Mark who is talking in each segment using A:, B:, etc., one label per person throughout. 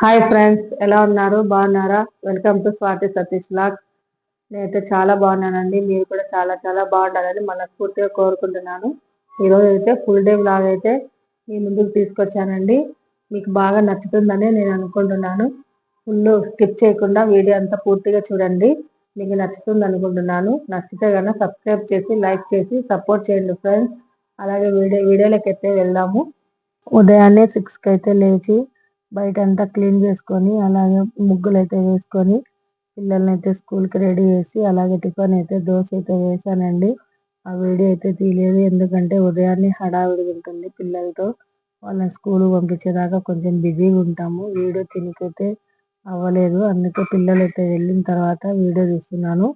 A: Hi friends ఎలా ఉన్నారు? బాగున్నారా? Welcome to Swathi Satish vlog నేనైతే చాలా బాగున్నానండి. మీరు కూడా చాలా చాలా బాగుండాలని మనస్ఫూర్తిగా కోరుకుంటున్నాను. ఈరోజు అయితే ఫుల్ డే బ్లాగ్ అయితే మీ ముందుకు తీసుకొచ్చానండి. మీకు బాగా నచ్చుతుందని నేను అనుకుంటున్నాను. ఫుల్ స్కిప్ చేయకుండా వీడియో అంతా పూర్తిగా చూడండి. మీకు నచ్చుతుంది అనుకుంటున్నాను. నచ్చితే కనుక సబ్స్క్రైబ్ చేసి లైక్ చేసి సపోర్ట్ చేయండి ఫ్రెండ్స్ అలాగే వీడియో వీడియోలోకి అయితే వెళ్దాము. ఉదయాన్నే సిక్స్కి అయితే లేచి బయట అంతా క్లీన్ చేసుకొని అలాగే ముగ్గులు అయితే వేసుకొని పిల్లల్ని అయితే స్కూల్కి రెడీ చేసి అలాగే టిఫిన్ అయితే దోశ అయితే వేసానండి. ఆ వీడియో అయితే తీయలేదు ఎందుకంటే ఉదయాన్నే హడావిడి ఉంటుంది పిల్లలతో. వాళ్ళని స్కూల్ పంపించేదాకా కొంచెం బిజీగా ఉంటాము. వీడియో తినికైతే అవ్వలేదు. అందుకే పిల్లలు అయితే వెళ్ళిన తర్వాత వీడియో తీస్తున్నాను.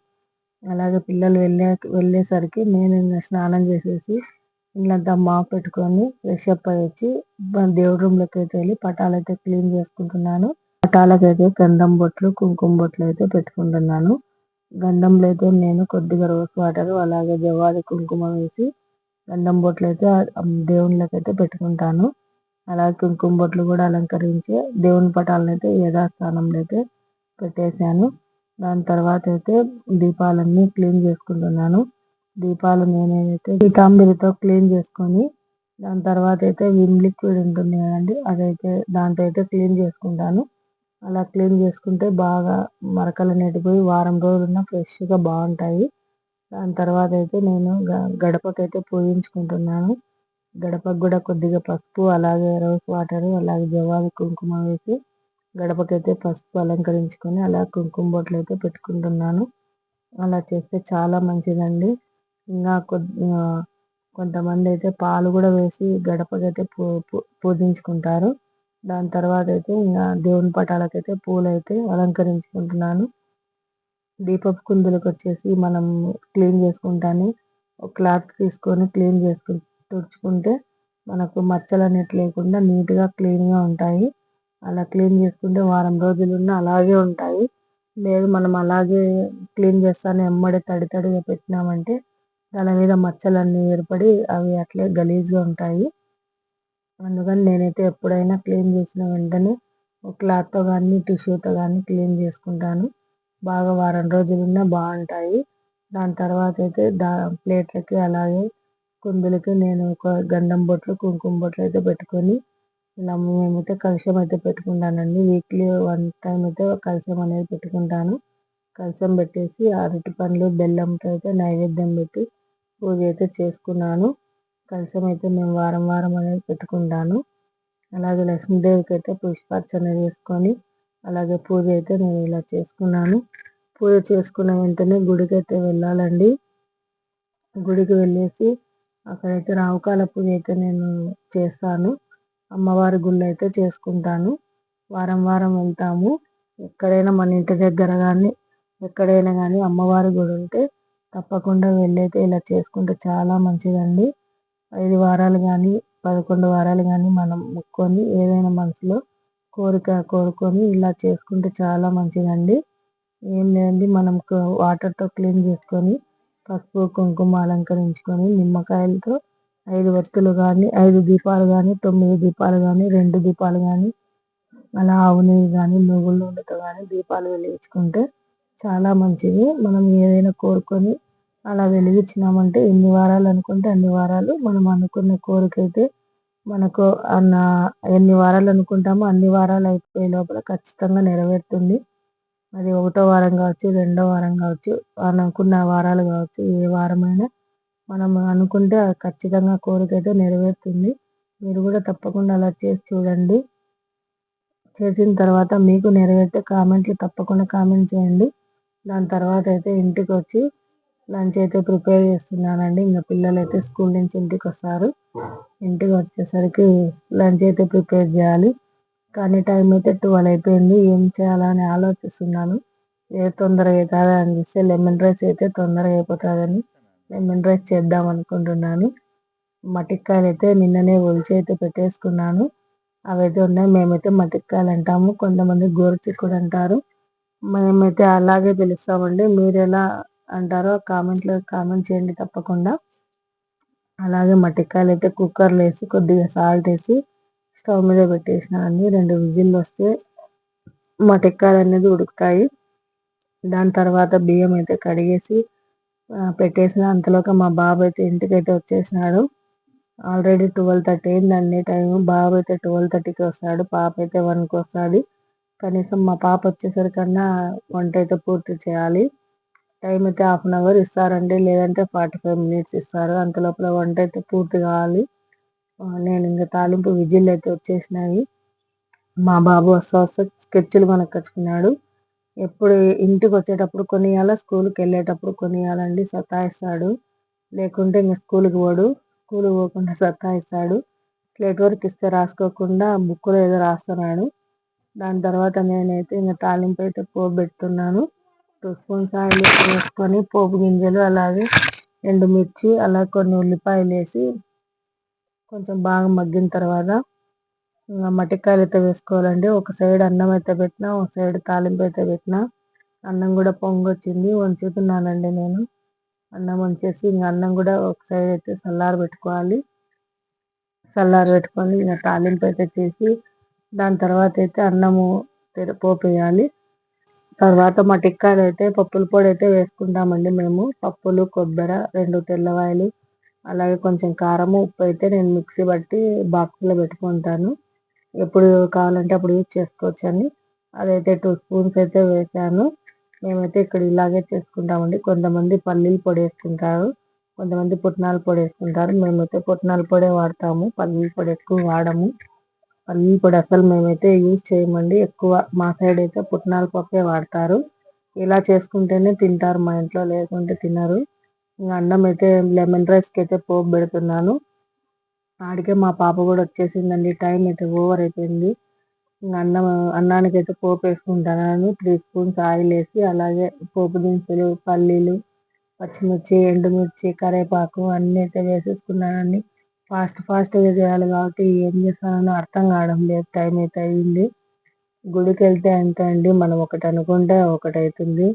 A: అలాగే పిల్లలు వెళ్ళే వెళ్ళేసరికి నేను స్నానం చేసేసి ఇల్లంతా మాప్ పెట్టుకొని ఫ్రెష్ అప్ అయ్యి వచ్చి దేవుడి రూమ్లోకి అయితే వెళ్ళి పటాలు అయితే క్లీన్ చేసుకుంటున్నాను. పటాలకైతే గంధం బొట్లు కుంకుమ బొట్లు అయితే పెట్టుకుంటున్నాను. గంధంలో అయితే నేను కొద్దిగా రోజ్ వాటర్ అలాగే జవాది కుంకుమ వేసి గంధం బొట్లు అయితే దేవుళ్ళకి అయితే పెట్టుకుంటాను. అలాగే కుంకుమ బొట్లు కూడా అలంకరించి దేవుని పటాలను అయితే యథాస్థానంలో అయితే పెట్టేశాను. దాని తర్వాత అయితే దీపాలన్నీ క్లీన్ చేసుకుంటున్నాను. దీపాలు నేనైతే పీతాంబరితో క్లీన్ చేసుకొని దాని తర్వాత అయితే విమ్ లిక్విడ్ ఉంటుంది కదండి అదైతే దాంతో అయితే క్లీన్ చేసుకుంటాను. అలా క్లీన్ చేసుకుంటే బాగా మరకలు నెట్టిపోయి వారం రోజులున్న ఫ్రెష్గా బాగుంటాయి. దాని తర్వాత అయితే నేను గడపకైతే పూజించుకుంటున్నాను. గడపకు కూడా కొద్దిగా పసుపు అలాగే రోజ్ వాటర్ అలాగే జవాది కుంకుమ వేసి గడపకైతే పసుపు అలంకరించుకొని అలా కుంకుమ బొట్లు అయితే పెట్టుకుంటున్నాను. అలా చేస్తే చాలా మంచిదండి. ఇంకా కొద్ది కొంతమంది అయితే పాలు కూడా వేసి గడపకైతే పూ పూజించుకుంటారు. దాని తర్వాత అయితే ఇంకా దేవుని పటాలకైతే పూలైతే అలంకరించుకుంటున్నాను. దీపపు కుందులకు వచ్చేసి మనం క్లీన్ చేసుకుంటాను ఒక క్లాత్ తీసుకొని క్లీన్ చేసుకు తుడుచుకుంటే మనకు మచ్చలు అనేవి లేకుండా నీట్గా క్లీన్గా ఉంటాయి. అలా క్లీన్ చేసుకుంటే వారం రోజులున్న అలాగే ఉంటాయి. లేదు మనం అలాగే క్లీన్ చేస్తాను ఎమ్మడే తడి తడిగా పెట్టినామంటే దాని మీద మచ్చలన్నీ ఏర్పడి అవి అట్లే గలీజ్గా ఉంటాయి. అందుకని నేనైతే ఎప్పుడైనా క్లీన్ చేసిన వెంటనే ఒక క్లాత్తో కానీ టిష్యూతో కానీ క్లీన్ చేసుకుంటాను. బాగా వారం రోజులున్నా బాగుంటాయి. దాని తర్వాత అయితే దా ప్లేట్లకి అలాగే కుందులకి నేను ఒక గంధం బొట్లు కుంకుమ బొట్లు అయితే పెట్టుకొని ఇలా మేమైతే కలుషం అయితే పెట్టుకుంటానండి. వీక్లీ వన్ టైం అయితే కలుషం అనేది పెట్టుకుంటాను. కలుషం పెట్టేసి అరటి పండ్లు బెల్లంతో అయితే నైవేద్యం పెట్టి పూజ అయితే చేసుకున్నాను. కలశం అయితే మేము వారం వారం అనేది పెట్టుకుంటాను. అలాగే లక్ష్మీదేవికి అయితే పుష్పార్చన చేసుకొని అలాగే పూజ అయితే నేను ఇలా చేసుకున్నాను. పూజ చేసుకున్న వెంటనే గుడికి అయితే వెళ్ళాలండి. గుడికి వెళ్ళేసి అక్కడైతే రావుకాల పూజ అయితే నేను చేస్తాను. అమ్మవారి గుళ్ళు అయితే చేసుకుంటాను. వారం వారం వెళ్తాము. ఎక్కడైనా మన ఇంటి దగ్గర కానీ ఎక్కడైనా కానీ అమ్మవారి గుడి ఉంటే తప్పకుండా వెళ్ళైతే ఇలా చేసుకుంటే చాలా మంచిదండి. ఐదు వారాలు కానీ పదకొండు వారాలు కానీ మనం ముక్కొని ఏదైనా మనసులో కోరిక కోరుకొని ఇలా చేసుకుంటే చాలా మంచిదండి. ఏం లేదండి మనం వాటర్తో క్లీన్ చేసుకొని పసుపు కుంకుమ అలంకరించుకొని నిమ్మకాయలతో ఐదు వత్తులు కానీ ఐదు దీపాలు కానీ తొమ్మిది దీపాలు కానీ రెండు దీపాలు కానీ అలా ఆవు నెయ్యి కానీ నువ్వుల నూనెతో కానీ దీపాలు వెలిగించుకుంటే చాలా మంచిది. మనం ఏదైనా కోరుకొని అలా వెలిగించినామంటే ఎన్ని వారాలు అనుకుంటే అన్ని వారాలు మనం అనుకున్న కోరిక అయితే మనకు అన్న ఎన్ని వారాలు అనుకుంటామో అన్ని వారాలు అయిపోయే లోపల ఖచ్చితంగా నెరవేరుతుంది. అది ఒకటో వారం కావచ్చు రెండో వారం కావచ్చు అనుకున్న వారాలు కావచ్చు ఏ వారమైనా మనం అనుకుంటే ఖచ్చితంగా కోరిక అయితే నెరవేరుతుంది. మీరు కూడా తప్పకుండా అలా చేసి చూడండి. చేసిన తర్వాత మీకు నెరవేరితే కామెంట్లు తప్పకుండా కామెంట్ చేయండి. దాని తర్వాత అయితే ఇంటికి వచ్చి లంచ్ అయితే ప్రిపేర్ చేస్తున్నానండి. ఇంకా పిల్లలు అయితే స్కూల్ నుంచి ఇంటికి వస్తారు ఇంటికి వచ్చేసరికి లంచ్ అయితే ప్రిపేర్ చేయాలి. కానీ టైం అయితే ట్వెల్వ్ అయిపోయింది. ఏం చేయాలని ఆలోచిస్తున్నాను. ఏ తొందరగా అవుతుందా అని చూస్తే లెమన్ రైస్ అయితే తొందరగా అయిపోతుందని లెమన్ రైస్ చేద్దాం అనుకుంటున్నాను. మటిక్కాయలు అయితే నిన్ననే ఒలిచి అయితే పెట్టేసుకున్నాను. అవైతే ఉన్నాయి. మేమైతే మటిక్కాయలు అంటాము. కొంతమంది గోరుచిక్కుడు అంటారు. మేమైతే అలాగే పిలుస్తామండి. మీరు ఎలా అంటారో కామెంట్లో కామెంట్ చేయండి తప్పకుండా. అలాగే మట్టికాయలు అయితే కుక్కర్లో వేసి కొద్దిగా సాల్ట్ వేసి స్టవ్ మీద పెట్టేసిన అండి. రెండు విజిల్లు వస్తే మటెక్కాయలు అనేది ఉడుకుతాయి. దాని తర్వాత బియ్యం అయితే కడిగేసి పెట్టేసిన అంతలోకి మా బాబు అయితే ఇంటికైతే వచ్చేసినాడు. ఆల్రెడీ ట్వెల్వ్ థర్టీ అయిందండి టైం బాబు అయితే ట్వెల్వ్ థర్టీకి వస్తాడు. పాప అయితే వన్కి వస్తుంది. కనీసం మా పాప వచ్చేసరికన్నా వంట అయితే పూర్తి చేయాలి. టైం అయితే హాఫ్ అన్ అవర్ ఇస్తారండి. లేదంటే ఫార్టీ ఫైవ్ మినిట్స్ ఇస్తారు. అంత లోపల వంట అయితే పూర్తి కావాలి. నేను ఇంకా తాలింపు విజిల్ అయితే వచ్చేసినాయి. మా బాబు వస్తా వస్తా స్కెచ్లు కొనక్కొచ్చుకున్నాడు. ఎప్పుడు ఇంటికి వచ్చేటప్పుడు కొనియాలా స్కూల్కి వెళ్ళేటప్పుడు కొనియాలండి. సతాయిస్తాడు. లేకుంటే ఇంకా స్కూల్కి పోడు. స్కూల్కి పోకుండా సతాయిస్తాడు. స్లేట్ వర్క్ ఇస్తే రాసుకోకుండా బుక్లో ఏదో రాస్తున్నాడు. దాని తర్వాత నేనైతే ఇంకా తాలింపు అయితే పోపు పెడుతున్నాను టూ స్పూన్స్ ఆయిల్ వేసుకొని పోపు గింజలు అలాగే ఎండుమిర్చి అలా కొన్ని ఉల్లిపాయలు వేసి కొంచెం బాగా మగ్గిన తర్వాత మట్టికాయలు అయితే వేసుకోవాలండి. ఒక సైడ్ అన్నం అయితే పెట్టిన ఒక సైడ్ తాలింపు అయితే పెట్టిన అన్నం కూడా పొంగొచ్చింది. వంచుతున్నానండి నేను. అన్నం వంచేసి ఇంకా అన్నం కూడా ఒక సైడ్ అయితే చల్లార పెట్టుకోవాలి. చల్లార పెట్టుకొని ఇంకా తాలింపు అయితే చేసి దాని తర్వాత అయితే అన్నము పోపు వేయాలి. తర్వాత మా టిక్కాలు అయితే పప్పుల పొడి అయితే వేసుకుంటామండి మేము. పప్పులు కొబ్బరి రెండు తెల్లవాయలు అలాగే కొంచెం కారము ఉప్పు అయితే నేను మిక్సీ బట్టి బాక్స్లో పెట్టుకుంటాను. ఎప్పుడు కావాలంటే అప్పుడు యూజ్ చేసుకోవచ్చు అని అదైతే టూ స్పూన్స్ అయితే వేసాను. మేమైతే ఇక్కడ ఇలాగే చేసుకుంటామండి. కొంతమంది పల్లీల పొడి వేసుకుంటారు కొంతమంది పుట్నాల పొడి వేసుకుంటారు. మేమైతే పుట్నాల పొడే వాడతాము పల్లీల పొడి ఎక్కువ వాడము. పల్లీల కూడా అసలు మేమైతే యూజ్ చేయమండి. ఎక్కువ మా సైడ్ అయితే పుట్నాల పప్పే వాడతారు. ఇలా చేసుకుంటేనే తింటారు మా ఇంట్లో లేకుంటే తినరు. ఇంకా అన్నం అయితే లెమన్ రైస్కి అయితే పోపు పెడుతున్నాను. ఆడికే మా పాప కూడా వచ్చేసిందండి. టైం అయితే ఓవర్ అయిపోయింది. ఇంకా అన్నం అన్నానికి అయితే పోపు వేసుకుంటాను త్రీ స్పూన్స్ ఆయిల్ వేసి అలాగే పోపు దినుసులు పల్లీలు పచ్చిమిర్చి ఎండుమిర్చి కరివేపాకు అన్నీ అయితే వేసేసుకున్నానండి. ఫాస్ట్ ఫాస్ట్గా చేయాలి కాబట్టి ఏం చేస్తానో అర్థం కావడం లేదు. టైం అయితే అయింది. గుడికి వెళ్తే అంతే అండి? మనం ఒకటి అనుకుంటే ఒకటి అవుతుంది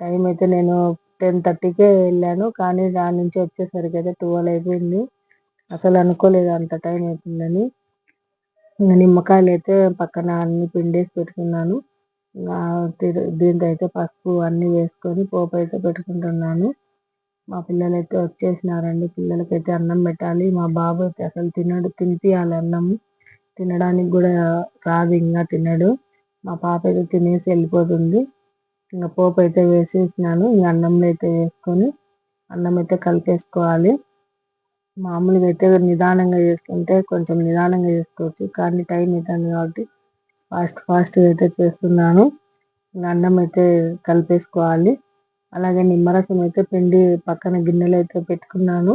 A: టైం అయితే నేను టెన్ థర్టీకే వెళ్ళాను కానీ దాని నుంచి వచ్చేసరికి అయితే ట్వెల్వ్ అయిపోయింది. అసలు అనుకోలేదు అంత టైం అవుతుందని. నిమ్మకాయలు అయితే పక్కన అన్ని పిండేసి పెట్టుకున్నాను. దీంతో అయితే పసుపు అన్నీ వేసుకొని పోపు అయితే పెట్టుకుంటున్నాను. మా పిల్లలైతే వచ్చేసినారండి. పిల్లలకైతే అన్నం పెట్టాలి. మా బాబు అయితే అసలు తినడు తినిపియాలి అన్నం తినడానికి కూడా రాదు ఇంకా తినడు. మా పాప అయితే తినేసి వెళ్ళిపోతుంది. ఇంకా పోపు అయితే వేసేసినాను. ఇంకా అన్నంలో అయితే వేసుకొని అన్నం అయితే కలిపేసుకోవాలి. మామూలుగా అయితే నిదానంగా చేసుకుంటే కొంచెం నిదానంగా చేసుకోవచ్చు. కానీ టైం అవుతుంది కాబట్టి ఫాస్ట్ ఫాస్ట్గా అయితే చేస్తున్నాను. అన్నం అయితే కలిపేసుకోవాలి. అలాగే నిమ్మరసం అయితే పిండి పక్కన గిన్నెలు అయితే పెట్టుకున్నాను.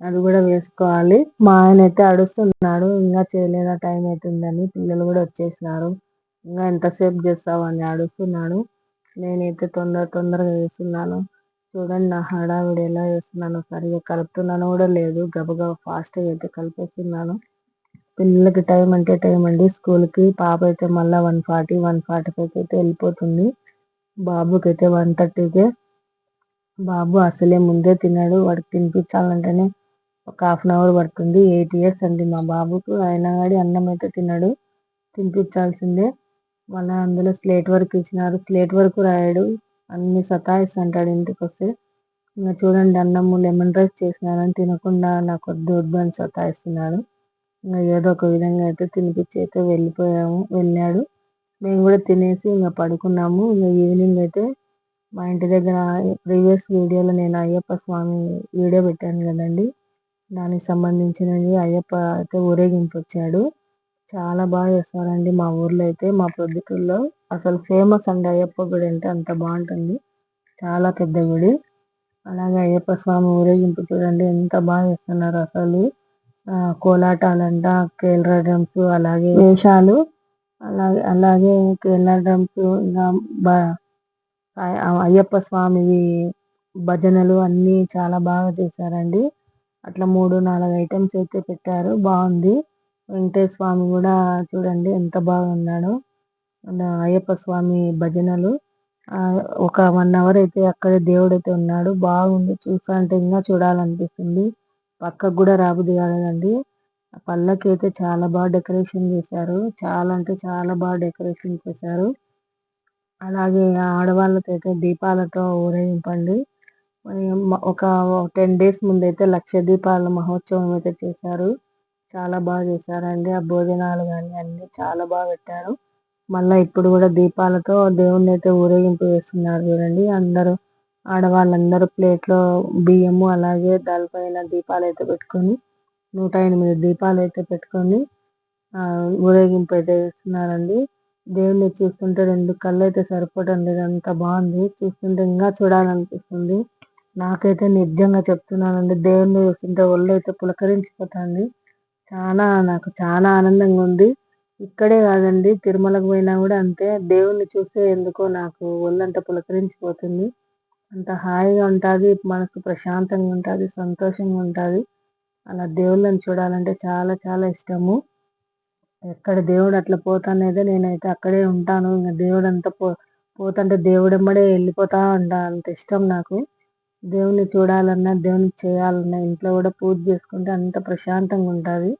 A: అది కూడా వేసుకోవాలి. మా ఆయన అయితే అడుస్తున్నాడు ఇంకా చేయలేదా? టైం అవుతుందని. పిల్లలు కూడా వచ్చేసినారు. ఇంకా ఎంతసేపు చేస్తావని అడుస్తున్నాడు. నేనైతే తొందర తొందరగా వేస్తున్నాను చూడండి నా హడావిడి ఎలా వేస్తున్నాను సరిగా కలుపుతున్నాను కూడా లేదు. గబగబ ఫాస్ట్గా అయితే కలిపేస్తున్నాను. పిల్లలకి టైం అంటే టైం అండి. స్కూల్కి పాప అయితే మళ్ళీ one forty one forty five అయితే వెళ్ళిపోతుంది. బాబుకి అయితే వన్ థర్టీకే బాబు అసలే ముందే తిన్నాడు. వాడికి తినిపించాలంటేనే ఒక హాఫ్ అన్ అవర్ పడుతుంది. ఎయిట్ ఇయర్స్ అండి మా బాబుకు. అయినా కానీ అన్నం అయితే తిన్నాడు. తినిపించాల్సిందే. మళ్ళీ అందులో స్లేట్ వర్క్ ఇచ్చినారు. స్లేట్ వర్క్ రాయడు. అన్ని సతాయిస్తుంటాడు ఇంటికి వస్తే ఇంకా చూడండి అన్నము లెమన్ రైస్ చేసినానని తినకుండా నాకు వద్దు వద్దు అని సతాయిస్తున్నాడు ఇంకా ఏదో ఒక విధంగా అయితే తినిపించి అయితే వెళ్ళిపోయాము. వెళ్ళాడు. మేము కూడా తినేసి ఇంకా పడుకున్నాము. ఇంకా ఈవినింగ్ అయితే మా ఇంటి దగ్గర ప్రీవియస్ వీడియోలో నేను అయ్యప్ప స్వామి వీడియో పెట్టాను కదండి. దానికి సంబంధించినది అయ్యప్ప అయితే ఊరేగింపు వచ్చాడు. చాలా బాగా చేస్తారండి మా ఊర్లో అయితే మా ప్రొద్దుటూరులో అసలు ఫేమస్ అండి అయ్యప్ప గుడి అంటే అంత బాగుంటుంది. చాలా పెద్ద గుడి. అలాగే అయ్యప్ప స్వామి ఊరేగింపు చూడండి ఎంత బాగా చేస్తున్నారు అసలు. కోలాటాలంట కేరళ డ్రమ్స్ అలాగే వేషాలు అలాగే అలాగే కేరళ డ్రమ్స్ ఇంకా అయ్యప్ప స్వామివి భజనలు అన్నీ చాలా బాగా చేశారండి. అట్లా మూడు నాలుగు ఐటమ్స్ అయితే పెట్టారు. బాగుంది. వెంకటేశ్వర స్వామి కూడా చూడండి ఎంత బాగున్నాడో అయ్యప్ప స్వామి భజనలు. ఒక వన్ అవర్ అయితే అక్కడే దేవుడు అయితే ఉన్నాడు. బాగుంది. చూసాంటే ఇంకా చూడాలనిపిస్తుంది. పక్కకు కూడా రాబుద్ది కాలేదండి. పళ్ళకి అయితే చాలా బాగా డెకరేషన్ చేశారు. చాలా అంటే చాలా బాగా డెకరేషన్ చేశారు. అలాగే ఆడవాళ్ళతో అయితే దీపాలతో ఊరేగింపండి. ఒక టెన్ డేస్ ముందైతే లక్ష దీపాల మహోత్సవం అయితే చేశారు. చాలా బాగా చేశారండి. ఆ భోజనాలు కానీ అన్నీ చాలా బాగా పెట్టారు. మళ్ళీ ఇప్పుడు కూడా దీపాలతో దేవుణ్ణి అయితే ఊరేగింపు వేస్తున్నారు చూడండి. అందరూ ఆడవాళ్ళందరూ ప్లేట్లో బియ్యము అలాగే దానిపైన దీపాలు అయితే పెట్టుకొని నూట ఎనిమిది దీపాలు అయితే పెట్టుకొని ఊరేగింపు అయితే వేస్తున్నారండి. దేవుణ్ణి చూస్తుంటే రెండు కళ్ళు అయితే సరిపోవడం లేదు అంత బాగుంది. చూస్తుంటే ఇంకా చూడాలనిపిస్తుంది. నాకైతే నిజంగా చెప్తున్నానండి దేవుణ్ణి చూస్తుంటే ఒళ్ళు అయితే పులకరించిపోతుంది. చాలా నాకు చాలా ఆనందంగా ఉంది. ఇక్కడే కాదండి తిరుమలకు పోయినా కూడా అంతే. దేవుణ్ణి చూస్తే ఎందుకో నాకు ఒళ్ళంతా పులకరించిపోతుంది. అంత హాయిగా ఉంటుంది మనసు ప్రశాంతంగా ఉంటుంది సంతోషంగా ఉంటుంది. అలా దేవుళ్ళని చూడాలంటే చాలా చాలా ఇష్టము. ఎక్కడ దేవుడు అట్లా పోతానేదే నేనైతే అక్కడే ఉంటాను. ఇంకా దేవుడు అంతా పో పోతుంటే దేవుడెమ్మడే వెళ్ళిపోతా ఉంటా. అంత ఇష్టం నాకు. దేవుని చూడాలన్నా దేవుని చేయాలన్నా ఇంట్లో కూడా పూజ చేసుకుంటే అంత ప్రశాంతంగా ఉంటుంది.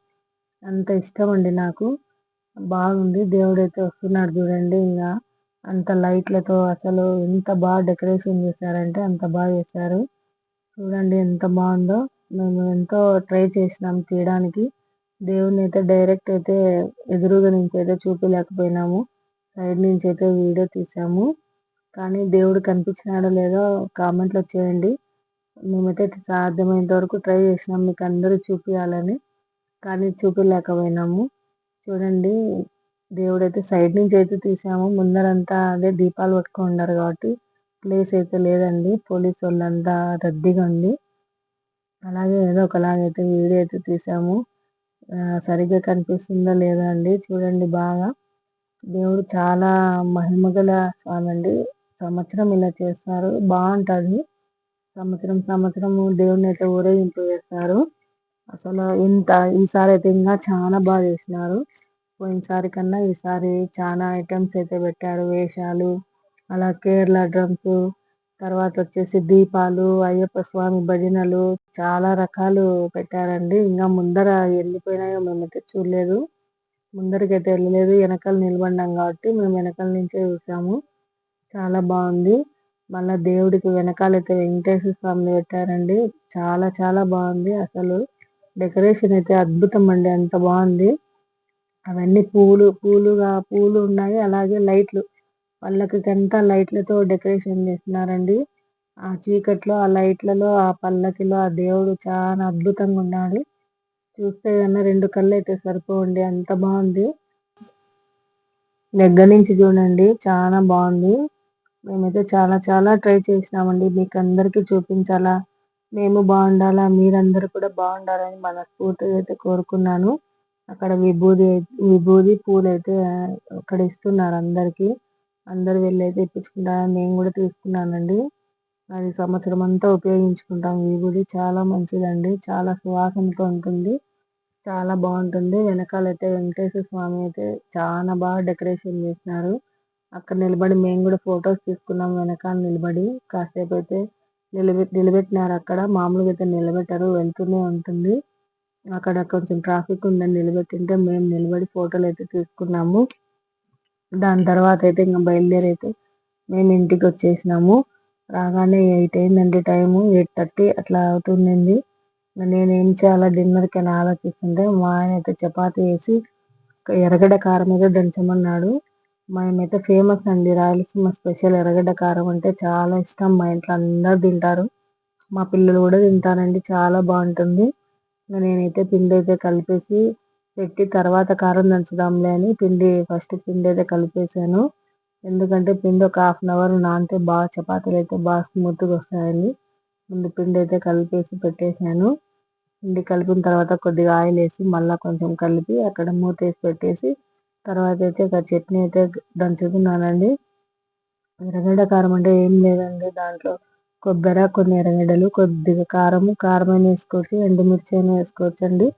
A: అంత ఇష్టం అండి నాకు. బాగుంది. దేవుడైతే వస్తున్నాడు చూడండి. ఇంకా అంత లైట్లతో అసలు ఎంత బాగా డెకరేషన్ చేశారంటే అంత బాగా చేశారు. చూడండి ఎంత బాగుందో. మేము ఎంతో ట్రై చేసినాం తీయడానికి దేవుని అయితే డైరెక్ట్ అయితే ఎదురుగా నుంచి అయితే చూపించలేకపోయినాము సైడ్ నుంచి అయితే వీడియో తీసాము. కానీ దేవుడు కనిపించినాడో లేదో కామెంట్లో చేయండి. మేమైతే సాధ్యమైనంత వరకు ట్రై చేసినాం మీకు అందరూ చూపించాలని కానీ చూపించలేకపోయినాము చూడండి దేవుడైతే సైడ్ నుంచి అయితే తీసాము. ముందరంతా అదే దీపాలు పట్టుకొని ఉన్నారు కాబట్టి ప్లేస్ అయితే లేదండి. పోలీసు వాళ్ళంతా రద్దీగా ఉంది. అలాగే ఏదో ఒకలాగైతే వీడియో అయితే తీసాము. సరిగ్గా కనిపిస్తుందో లేదా అండి? చూడండి బాగా. దేవుడు చాలా మహిమగల స్వామి అండి సంవత్సరం ఇలా చేస్తారు. బాగుంటుంది. సంవత్సరం సంవత్సరము దేవుడిని అయితే ఊరేగింపు చేస్తారు. అసలు ఇంత ఈసారి అయితే ఇంకా చాలా బాగా చేసినారు. పోయినసారి కన్నా ఈసారి చాలా ఐటమ్స్ అయితే పెట్టారు. వేషాలు అలా కేరళ డ్రమ్స్ తర్వాత వచ్చేసి దీపాలు అయ్యప్ప స్వామి భజనలు చాలా రకాలు పెట్టారండి. ఇంకా ముందర వెళ్ళిపోయినాయో మేమైతే చూడలేదు. ముందరికైతే వెళ్ళలేదు వెనకాల నిలబడినాం కాబట్టి మేము వెనకాల నుంచే చూసాము. చాలా బాగుంది. మళ్ళా దేవుడికి వెనకాలైతే వెంకటేశ్వర స్వామిని పెట్టారండి. చాలా చాలా బాగుంది. అసలు డెకరేషన్ అయితే అద్భుతం అండి. అంత బాగుంది. అవన్నీ పూలు పూలుగా పూలు ఉన్నాయి. అలాగే లైట్లు. పల్లకికంతా లైట్లతో డెకరేషన్ చేస్తున్నారండి. ఆ చీకట్లో ఆ లైట్లలో ఆ పల్లకిలో ఆ దేవుడు చాలా అద్భుతంగా ఉన్నాడు. చూస్తే కన్నా రెండు కళ్ళు అయితే సరిపోండి అంత బాగుంది. దగ్గర నుంచి చూడండి చాలా బాగుంది. మేమైతే చాలా చాలా ట్రై చేసినామండి. మీకు అందరికీ చూపించాలా. మేము బాగుండాలా మీరందరూ కూడా బాగుండాలని మనస్ఫూర్తిగా అయితే కోరుకున్నాను. అక్కడ విభూది విభూది పూలు అయితే అక్కడ ఇస్తున్నారు అందరికీ. అందరు వెళ్ళి అయితే ఇప్పించుకుంటారు నేను కూడా తీసుకున్నానండి. అది సంవత్సరం అంతా ఉపయోగించుకుంటాం. విభూది చాలా మంచిదండి. చాలా సువాసనతో ఉంటుంది. చాలా బాగుంటుంది. వెనకాలైతే వెంకటేశ్వర స్వామి అయితే చాలా బాగా డెకరేషన్ చేసినారు. అక్కడ నిలబడి మేము కూడా ఫొటోస్ తీసుకున్నాం వెనకాల నిలబడి. కాసేపు అయితే నిలబెట్టి నిలబెట్టినారు అక్కడ. మామూలుగా అయితే నిలబెట్టారు. వెళ్తూనే ఉంటుంది. అక్కడ కొంచెం ట్రాఫిక్ ఉందని నిలబెట్టింటే మేము నిలబడి ఫోటోలు అయితే తీసుకున్నాము. దాని తర్వాత అయితే ఇంకా బయలుదేరి అయితే మేము ఇంటికి వచ్చేసినాము. రాగానే ఎయిట్ అయిందండి టైము ఎయిట్ థర్టీ అట్లా అవుతుందండి. నేను ఏం చేయాలా డిన్నర్కి అని ఆలోచిస్తుంటే మా ఆయన అయితే చపాతి వేసి ఎర్రగడ్డ కారం మీద దంచమన్నాడు. మేమైతే ఫేమస్ అండి రాయలసీమ స్పెషల్ ఎర్రగడ్డ కారం అంటే చాలా ఇష్టం. మా ఇంట్లో అందరు తింటారు. మా పిల్లలు కూడా తింటారండి చాలా బాగుంటుంది. నేనైతే పిండి అయితే కలిపేసి పెట్టి తర్వాత కారం దంచుదాంలే అని పిండి ఫస్ట్ పిండి అయితే కలిపేసాను. ఎందుకంటే పిండి ఒక హాఫ్ అన్ అవర్ నానితే బాగా చపాతీలు అయితే బాగా స్మూత్గా వస్తాయండి. ముందు పిండి అయితే కలిపేసి పెట్టేశాను పిండి కలిపిన తర్వాత కొద్దిగా ఆయిల్ వేసి మళ్ళీ కొంచెం కలిపి అక్కడ మూత వేసి పెట్టేసి తర్వాత అయితే ఒక చట్నీ అయితే దంచుకున్నానండి ఎర్రగడ్డ కారం అంటే ఏం లేదండి. దాంట్లో కొబ్బరి కొన్ని ఎర్రగడ్డలు కొద్దిగా కారము కారమైన వేసుకోవచ్చు ఎండుమిర్చి అయినా వేసుకోవచ్చు అండి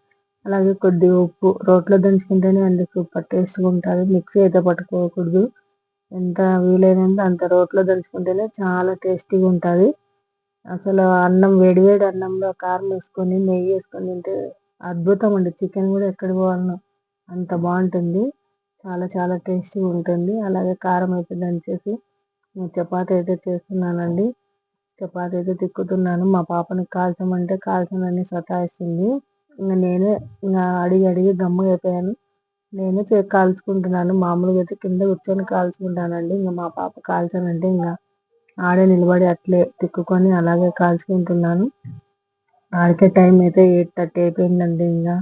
A: అలాగే కొద్దిగా ఉప్పు రోట్లో దంచుకుంటేనే అండి సూపర్ టేస్ట్గా ఉంటుంది. మిక్సీ అయితే పట్టుకోకూడదు. ఎంత వీలైనంత అంత రోట్లో దంచుకుంటేనే చాలా టేస్టీగా ఉంటుంది. అసలు అన్నం వేడివేడి అన్నంలో కారం వేసుకొని నెయ్యి వేసుకొని తింటే అద్భుతం అండి. చికెన్ కూడా ఎక్కడ పోవాలన్నా అంత బాగుంటుంది. చాలా చాలా టేస్టీగా ఉంటుంది. అలాగే కారం అయితే దంచేసి నేను చపాతి అయితే చేస్తున్నానండి. చపాతి అయితే తిక్కుతున్నాను. మా పాపని కాల్చమంటే కాల్చనని సతాయిస్తుంది. ఇంకా నేనే ఇంకా అడిగి అడిగి గమ్ముగా అయిపోయాను నేనే చే కాల్చుకుంటున్నాను. మామూలుగా అయితే కింద కూర్చొని కాల్చుకుంటానండి. ఇంకా మా పాప కాల్చానంటే ఇంకా ఆడే నిలబడి అట్లే తిక్కుకొని అలాగే కాల్చుకుంటున్నాను. ఆడికే టైం అయితే ఎయిట్ థర్టీ అయిపోయిందండి ఇంకా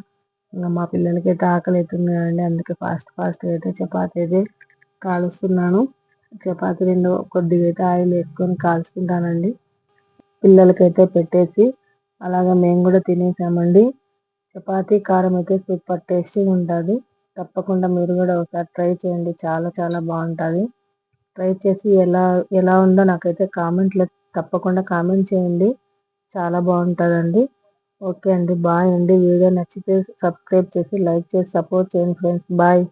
A: ఇంకా మా పిల్లలకి అయితే ఆకలి అవుతుంది అందుకే ఫాస్ట్ ఫాస్ట్ అయితే చపాతి అయితే కాలుస్తున్నాను. చపాతి రెండు కొద్దిగా అయితే ఆయిల్ వేసుకొని కాల్చుకుంటానండి. పిల్లలకైతే పెట్టేసి అలాగే మేము కూడా తినేసామండి. చపాతీ కారం అయితే సూపర్ టేస్టీగా ఉంటుంది తప్పకుండా మీరు కూడా ఒకసారి ట్రై చేయండి. చాలా చాలా బాగుంటుంది. ట్రై చేసి ఎలా ఎలా ఉందో నాకైతే కామెంట్లో తప్పకుండా కామెంట్ చేయండి. చాలా బాగుంటుందండి. ఓకే అండి. బాయ్ అండి. వీడియో నచ్చితే సబ్స్క్రైబ్ చేసి లైక్ చేసి సపోర్ట్ చేయండి ఫ్రెండ్స్. బాయ్.